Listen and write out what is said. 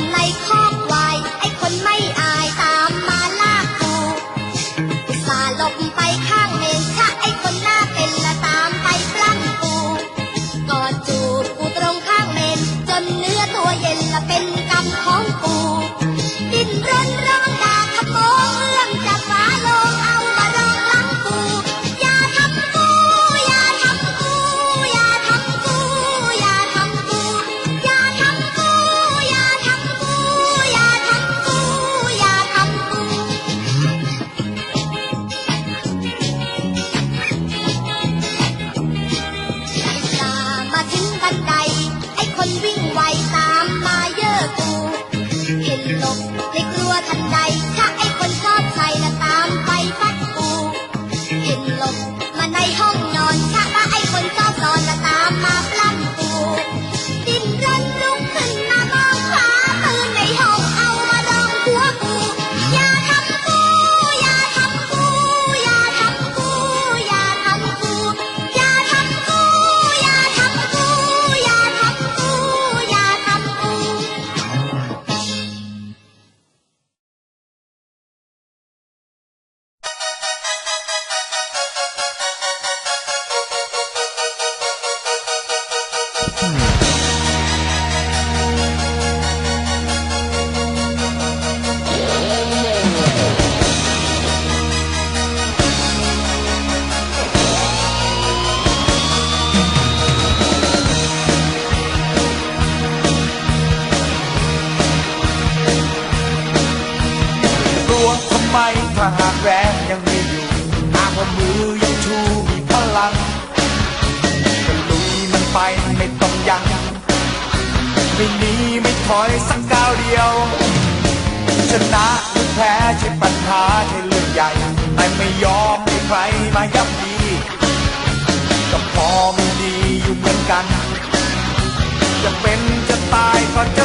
like ตูเห็นลมในกลัวทันใด ไหมถ้าหากแรงยังมีอยู่ หากว่ามือยังชูมีพลังก็ลุยมันไปไม่ต้องยังไม่หนีไม่ถอยสักก้าวเดียว ชนะหรือแพ้ใช่ปัญหาใช่เรื่องใหญ่ แต่ไม่ยอมให้ใครมายับยีก็พอมัดีอยู่เหมือนกัน จะเป็นจะตายก็จะ